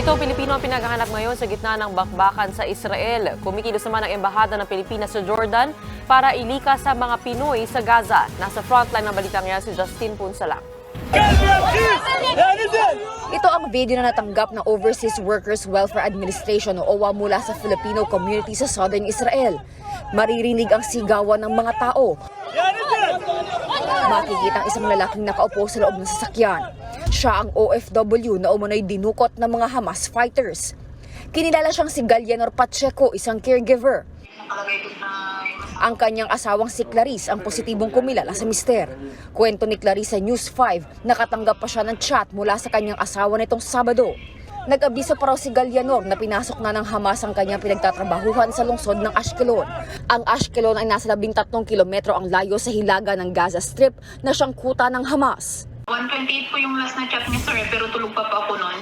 Pito Pilipino ang pinaghahanap ngayon sa gitna ng bakbakan sa Israel. Kumikilos naman ang Embahada ng Pilipinas sa Jordan para ilikas sa mga Pinoy sa Gaza. Nasa frontline ng balitang yan si Justin Punsalang. Ito ang video na natanggap ng Overseas Workers Welfare Administration o OWA mula sa Filipino community sa Southern Israel. Maririnig ang sigawan ng mga tao. Makikita ang isang lalaking nakaupo sa loob ng sasakyan. Siya ang OFW na umunoy dinukot ng mga Hamas fighters. Kinilala siyang si Gallianor Pacheco, isang caregiver. Ang kanyang asawang si Clarice ang positibong kumilala sa mister. Kwento ni Clarice sa News 5, nakatanggap pa siya ng chat mula sa kanyang asawa nitong Sabado. Nag-abiso pa raw si Gallianor na pinasok na ng Hamas ang kanyang pinagtatrabahuhan sa lungsod ng Ashkelon. Ang Ashkelon ay nasa 13 kilometro ang layo sa hilaga ng Gaza Strip na siyang kuta ng Hamas. 128 po yung last na chat niya sir eh, pero tulog pa po ako noon.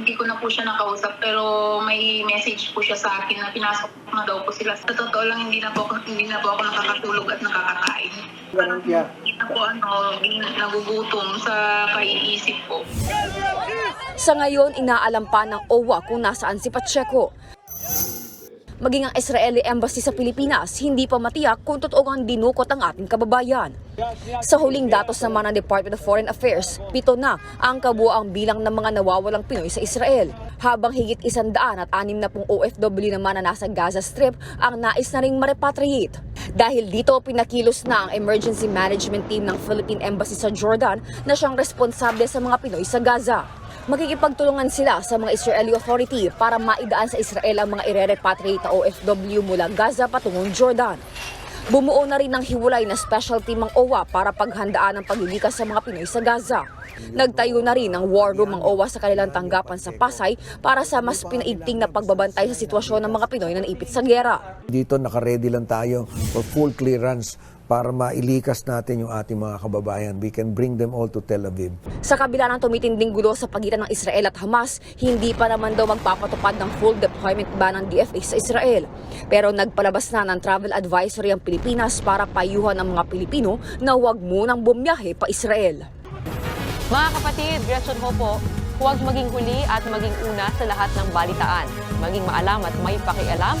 Hindi ko na po siya nakausap pero may message po siya sa akin na pinasok na daw po sila. Sa totoo lang hindi na po ako, hindi na po ako nakakatulog at nakakakain. Parang hindi na po ano, nagugutom sa kaiisip ko. Sa ngayon, inaalam pa ng OWA kung nasaan si Pacheco. Maging ang Israeli Embassy sa Pilipinas, hindi pa matiyak kung totoo ang dinukot ang ating kababayan. Sa huling datos naman ng Department of Foreign Affairs, pito na ang kabuoang bilang ng mga nawawalang Pinoy sa Israel. Habang higit isandaan at anim na pong OFW naman na nasa Gaza Strip ang nais na ring marepatriate. Dahil dito, pinakilos na ang Emergency Management Team ng Philippine Embassy sa Jordan na siyang responsable sa mga Pinoy sa Gaza. Makikipagtulungan sila sa mga Israeli authority para maidaan sa Israel ang mga ire-repatriate na OFW mula Gaza patungong Jordan. Bumuo na rin ng hiwalay na special team ang OWA para paghandaan ang paglilikas sa mga Pinoy sa Gaza. Nagtayo na rin ng war room ang OWA sa kanilang tanggapan sa Pasay para sa mas pinaigting na pagbabantay sa sitwasyon ng mga Pinoy na naipit sa gera. Dito nakaredy lang tayo for full clearance para mailikas natin yung ating mga kababayan. We can bring them all to Tel Aviv. Sa kabila ng tumitinding gulo sa pagitan ng Israel at Hamas, hindi pa naman daw magpapatupad ng full deployment ban ng DFA sa Israel. Pero nagpalabas na ng travel advisory ang Pilipinas para payuhan ang mga Pilipino na huwag munang bumiyahe pa Israel. Mga kapatid, Gretchen ho po, huwag maging huli at maging una sa lahat ng balitaan. Maging maalam at may pakialam